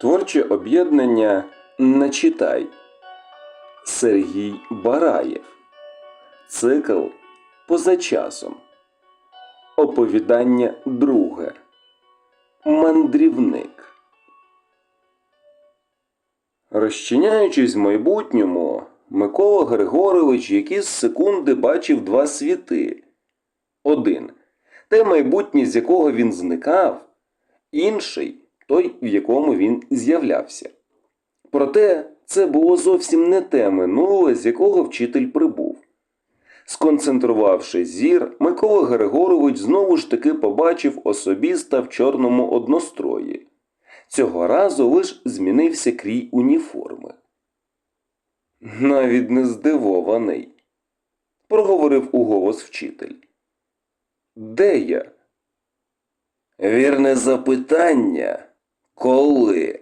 Творче об'єднання Начитай Сергій Бараєв. Цикл Поза часом. Оповідання друге. Мандрівник. Розчиняючись в майбутньому, Микола Григорович якісь секунди бачив два світи. Один те майбутнє, з якого він зникав, інший той, в якому він з'являвся. Проте це було зовсім не те минуле, з якого вчитель прибув. Сконцентрувавши зір, Микола Григорович знову ж таки побачив особіста в чорному однострої. Цього разу лиш змінився крій уніформи. Навіть не здивований, проговорив уголос вчитель. Де я? Вірне запитання. Коли?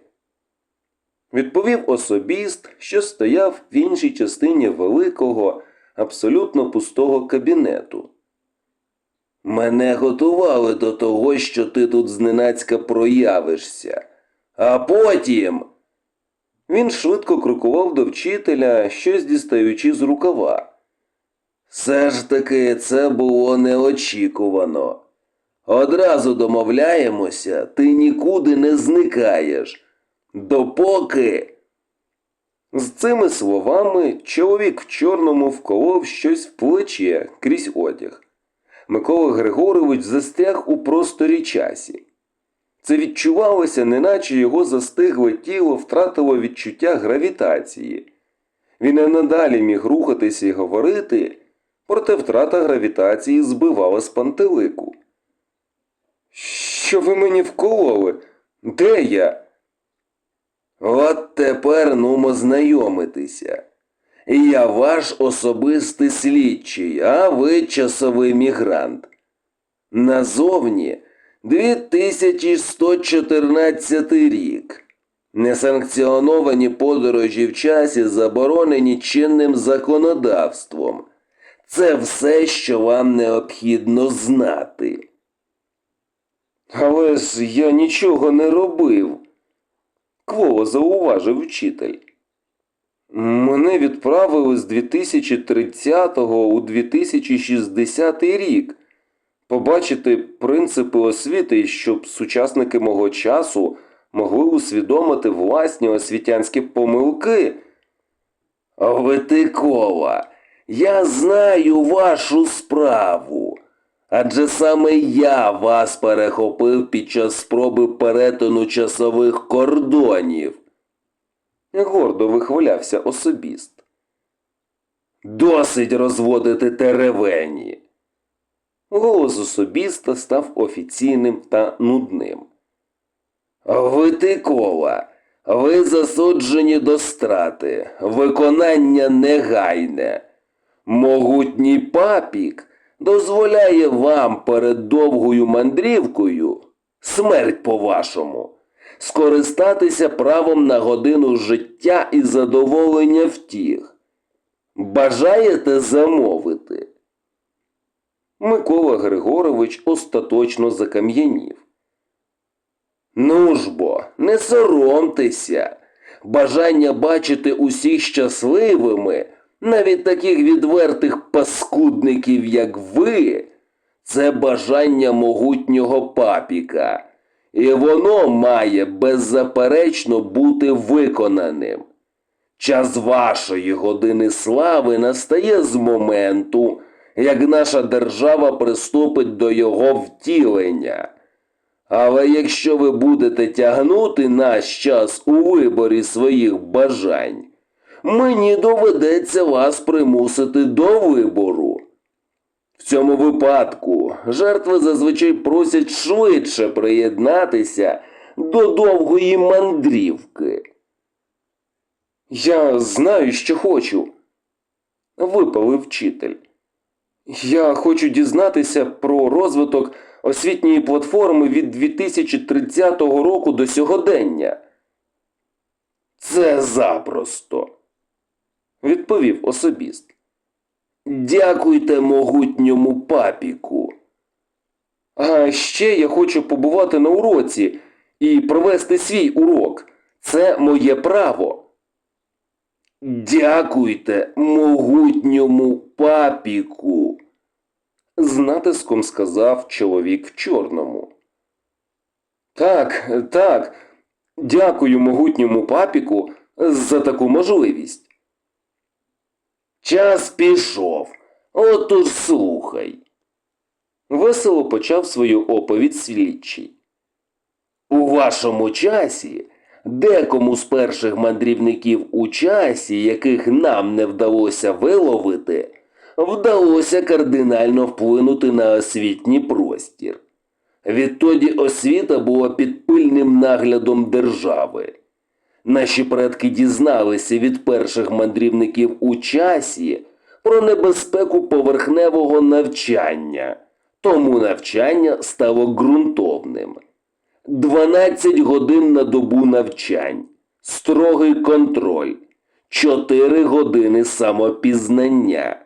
Відповів особіст, що стояв в іншій частині великого, абсолютно пустого кабінету. Мене готували до того, що ти тут зненацька проявишся. А потім. Він швидко крокував до вчителя, щось дістаючи з рукава. Все ж таки це було неочікувано. Одразу домовляємося, ти нікуди не зникаєш. Допоки. З цими словами чоловік в чорному вколов щось в плече крізь одяг. Микола Григорович застряг у просторі часі. Це відчувалося, неначе його застигле тіло втратило відчуття гравітації. Він і надалі міг рухатися і говорити, проте втрата гравітації збивала з пантелику. Що ви мені вкололи? Де я? От тепер нумо знайомитися. Я ваш особистий слідчий, а ви часовий мігрант. Назовні 2114 рік. Несанкціоновані подорожі в часі заборонені чинним законодавством. Це все, що вам необхідно знати. Але ж я нічого не робив, кволо зауважив вчитель. Мене відправили з 2030 у 2060 рік побачити принципи освіти, щоб сучасники мого часу могли усвідомити власні освітянські помилки. Витикова, я знаю вашу справу. Адже саме я вас перехопив під час спроби перетину часових кордонів. Гордо вихвалявся особіст. Досить розводити теревені. Голос особіста став офіційним та нудним. Витикова, ви засуджені до страти, виконання негайне. Могутній папік дозволяє вам перед довгою мандрівкою, смерть по-вашому, скористатися правом на годину життя і задоволення втіх. Бажаєте замовити? Микола Григорович остаточно закам'янів. Ну ж бо, не соромтеся. Бажання бачити усіх щасливими, навіть таких відвертих паскудників, як ви, це бажання могутнього папіка, і воно має беззаперечно бути виконаним. Час вашої години слави настає з моменту, як наша держава приступить до його втілення. Але якщо ви будете тягнути наш час у виборі своїх бажань, мені доведеться вас примусити до вибору. В цьому випадку жертви зазвичай просять швидше приєднатися до довгої мандрівки. Я знаю, що хочу, випалив вчитель. Я хочу дізнатися про розвиток освітньої платформи від 2030 року до сьогодення. Це запросто, відповів особіст. Дякуйте могутньому папіку. А ще я хочу побувати на уроці і провести свій урок, Це моє право. Дякуйте могутньому папіку, з натиском сказав чоловік в чорному. Так, так, дякую могутньому папіку за таку можливість. Час пішов. Отож слухай. Весело почав свою оповідь слідчий. У вашому часі декому з перших мандрівників у часі, яких нам не вдалося виловити, вдалося кардинально вплинути на освітній простір. Відтоді освіта була під пильним наглядом держави. Наші предки дізналися від перших мандрівників у часі про небезпеку поверхневого навчання, тому навчання стало ґрунтовним. 12 годин на добу навчань, строгий контроль, 4 години самопізнання,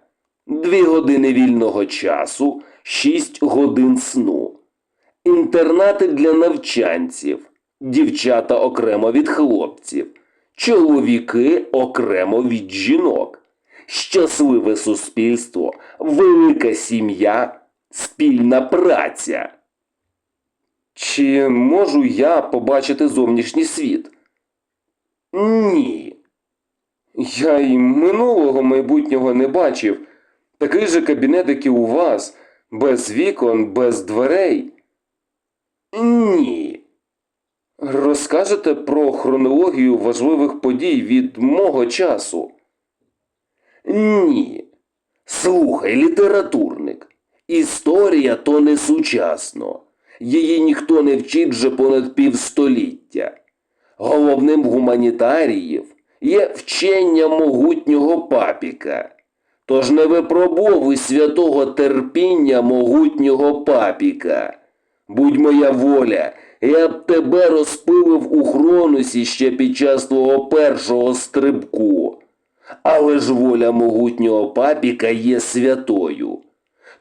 2 години вільного часу, 6 годин сну, інтернати для навчанців, дівчата окремо від хлопців, чоловіки окремо від жінок, щасливе суспільство, велика сім'я, спільна праця. Чи можу я побачити зовнішній світ? Ні. Я й минулого майбутнього не бачив. Такий же кабінет, як і у вас, без вікон, без дверей. Ні. Розкажете про хронологію важливих подій від мого часу? Ні. Слухай, літературник. Історія то не сучасно. Її ніхто не вчить вже понад півстоліття. Головним гуманітаріїв є вчення могутнього папіка. Тож не випробовуй святого терпіння могутнього папіка. Будь моя воля, я б тебе розпилив у хронусі ще під час твого першого стрибку. Але ж воля могутнього папіка є святою.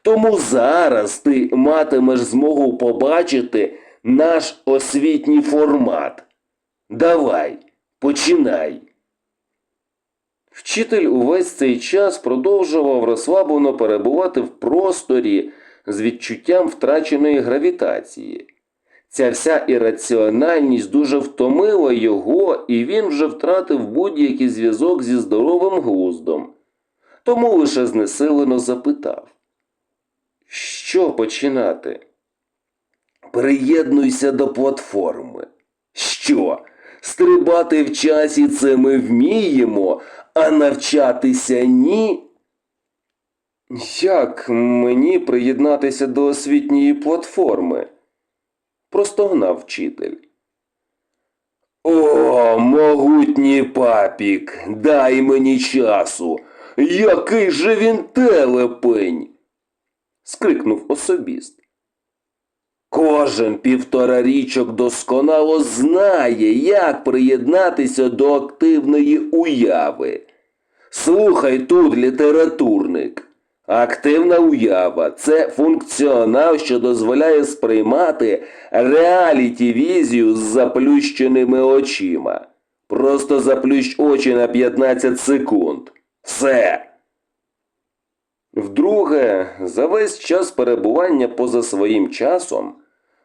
Тому зараз ти матимеш змогу побачити наш освітній формат. Давай, починай. Вчитель увесь цей час продовжував розслаблено перебувати в просторі з відчуттям втраченої гравітації. Ця вся ірраціональність дуже втомила його, і він вже втратив будь-який зв'язок зі здоровим глуздом. Тому лише знесилено запитав. Що починати? Приєднуйся до платформи. Що? Стрибати в часі це ми вміємо, а навчатися ні? Як мені приєднатися до освітньої платформи? Простогнав вчитель. О, могутній папік, дай мені часу. Який же він телепень скрикнув особіст. Кожен півтора річок досконало знає, як приєднатися до активної уяви. Слухай тут, літературник. Активна уява це функціонал, що дозволяє сприймати реаліті-візію з заплющеними очима. Просто заплющ очі на 15 секунд. Все. Вдруге, за весь час перебування поза своїм часом,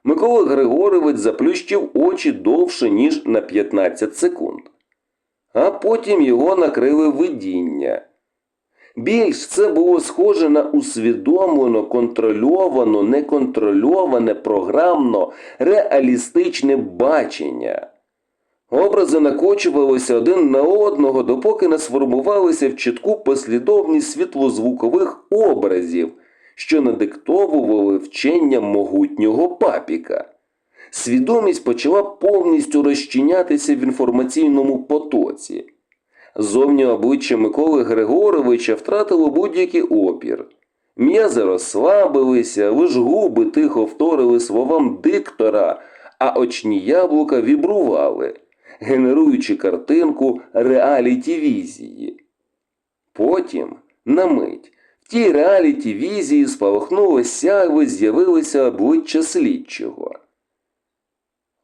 Микола Григорович заплющив очі довше, ніж на 15 секунд. А потім його накрили видіння. Більш це було схоже на усвідомлено, контрольовано, неконтрольоване, програмно, реалістичне бачення. Образи накочувалися один на одного, допоки не сформувалися в чітку послідовність світлозвукових образів, що надиктовували вчення могутнього папіка. Свідомість почала повністю розчинятися в інформаційному потоці. Зовні обличчя Миколи Григоровича втратило будь-який опір. М'язи розслабилися, лиш губи тихо вторили словам диктора, а очні яблука вібрували генеруючи картинку реаліті-візії. Потім, на мить, в тій реаліті-візії спалахнуло сяйво з'явилося обличчя слідчого.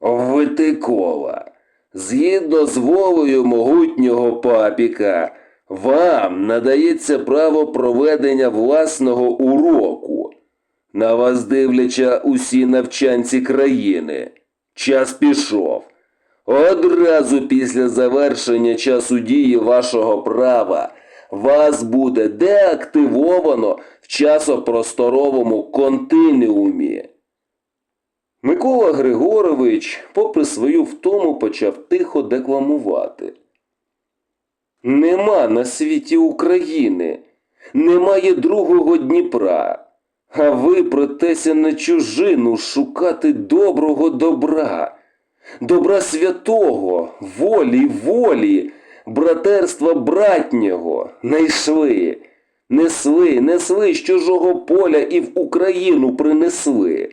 Витикола, Згідно з волею могутнього папіка, вам надається право проведення власного уроку. На вас дивляча усі навчанці країни. Час пішов. Одразу після завершення часу дії вашого права вас буде деактивовано в часопросторовому континуумі. Микола Григорович, попри свою втому, почав тихо декламувати. Нема на світі України, немає другого Дніпра. А ви протеся на чужину шукати доброго добра, добра святого, волі, волі, братерства братнього найшли, несли, несли з чужого поля і в Україну принесли.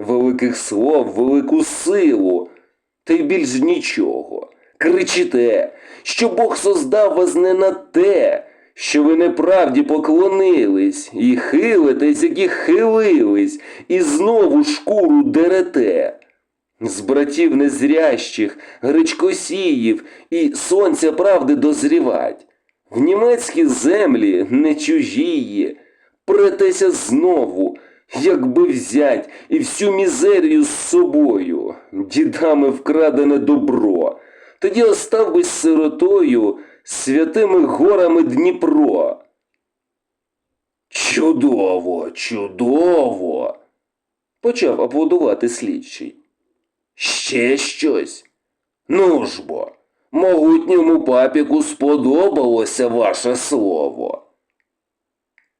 Великих слов, велику силу, та й більш нічого. Кричите, що Бог создав вас не на те, що ви неправді поклонились, і хилитесь, як і хилились, і знову шкуру дерете. З братів незрящих, гречкосіїв і сонця правди дозрівать. В німецькі землі не чужії, претеся знову, якби взять і всю мізерію з собою, дідами вкрадене добро, тоді остав би сиротою святими горами Дніпро. Чудово, чудово. почав аплодувати слідчий. Ще щось. Ну ж бо, могутньому папіку сподобалося ваше слово.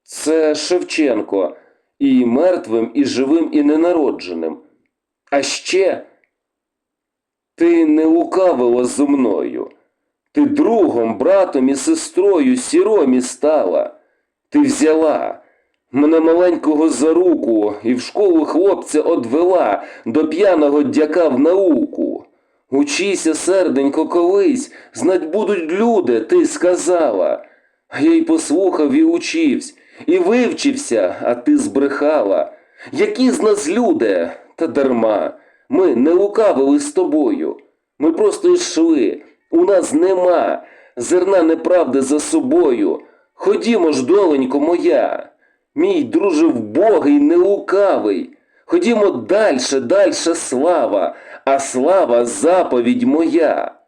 Це Шевченко, і мертвим, і живим, і ненародженим. А ще ти не лукавила зо мною. Ти другом, братом і сестрою сіромі стала. Ти взяла мене маленького за руку і в школу хлопця одвела до п'яного дяка в науку. Учися, серденько, колись, знать будуть люди, ти сказала. А я й послухав і учився, і вивчився, а ти збрехала. Які з нас люди? Та дарма. Ми не лукавили з тобою. Ми просто йшли. У нас нема зерна неправди за собою. Ходімо ж, доленько моя, мій друже вбогий, не лукавий. Ходімо дальше, дальше слава, а слава заповідь моя.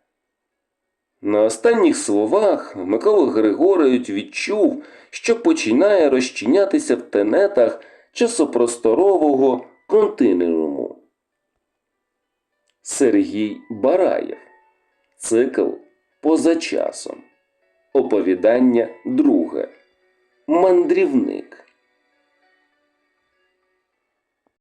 На останніх словах Микола Григорович відчув, що починає розчинятися в тенетах часопросторового континууму. Сергій Бараєв. Цикл Поза часом. Оповідання друге. Мандрівник.